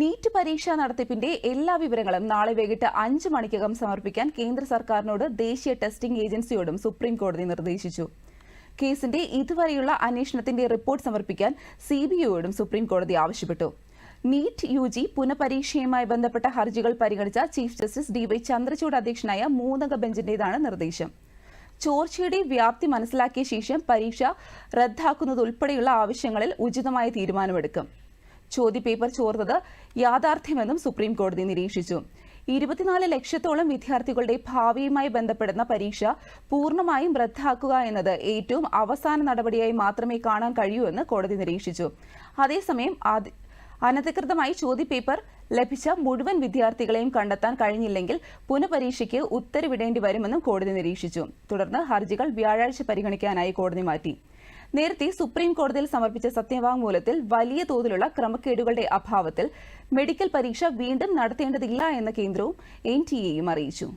NEET പരീക്ഷാ നടത്തിപ്പിന്റെ എല്ലാ വിവരങ്ങളും നാളെ വൈകിട്ട് അഞ്ച് മണിക്കകം സമർപ്പിക്കാൻ കേന്ദ്ര സർക്കാരിനോട് ദേശീയ ടെസ്റ്റിംഗ് ഏജൻസിയോടും സുപ്രീം കോടതി നിർദ്ദേശിച്ചു. കേസിന്റെ ഇതുവരെയുള്ള അന്വേഷണത്തിന്റെ റിപ്പോർട്ട് സമർപ്പിക്കാൻ സി ബി ഐയോടും സുപ്രീം കോടതി ആവശ്യപ്പെട്ടു. നീറ്റ് യു ജി പുനഃപരീക്ഷയുമായി ബന്ധപ്പെട്ട ഹർജികൾ പരിഗണിച്ച chief justice D Y Chandrachud അധ്യക്ഷനായ മൂന്നംഗ ബെഞ്ചിന്റേതാണ് നിർദ്ദേശം. ചോർച്ചയുടെ വ്യാപ്തി മനസ്സിലാക്കിയ ശേഷം പരീക്ഷ റദ്ദാക്കുന്നതുൾപ്പെടെയുള്ള ആവശ്യങ്ങളിൽ ഉചിതമായ തീരുമാനമെടുക്കും. ചോദ്യപേപ്പർ ചോർന്നത് യാഥാർത്ഥ്യമെന്നും സുപ്രീം കോടതി നിരീക്ഷിച്ചു. ഇരുപത്തിനാല് ലക്ഷത്തോളം വിദ്യാർത്ഥികളുടെ ഭാവിയുമായി ബന്ധപ്പെടുന്ന പരീക്ഷ പൂർണമായും റദ്ദാക്കുക എന്നത് ഏറ്റവും അവസാന നടപടിയായി മാത്രമേ കാണാൻ കഴിയൂ എന്ന് കോടതി നിരീക്ഷിച്ചു. അതേസമയം അനധികൃതമായി ചോദ്യപേപ്പർ ലഭിച്ച മുഴുവൻ വിദ്യാർത്ഥികളെയും കണ്ടെത്താൻ കഴിഞ്ഞില്ലെങ്കിൽ പുനഃപരീക്ഷയ്ക്ക് ഉത്തരവിടേണ്ടി വരുമെന്നും കോടതി നിരീക്ഷിച്ചു. തുടർന്ന് ഹർജികൾ വ്യാഴാഴ്ച പരിഗണിക്കാനായി കോടതി മാറ്റി. നേരത്തെ സുപ്രീം കോടതിയിൽ സമർപ്പിച്ച സത്യവാങ്മൂലത്തിൽ വലിയ തോതിലുള്ള ക്രമക്കേടുകളുടെ അഭാവത്തിൽ മെഡിക്കൽ പരീക്ഷ വീണ്ടും നടത്തേണ്ടതില്ല എന്ന കേന്ദ്രവും എൻ ടി എയും അറിയിച്ചു.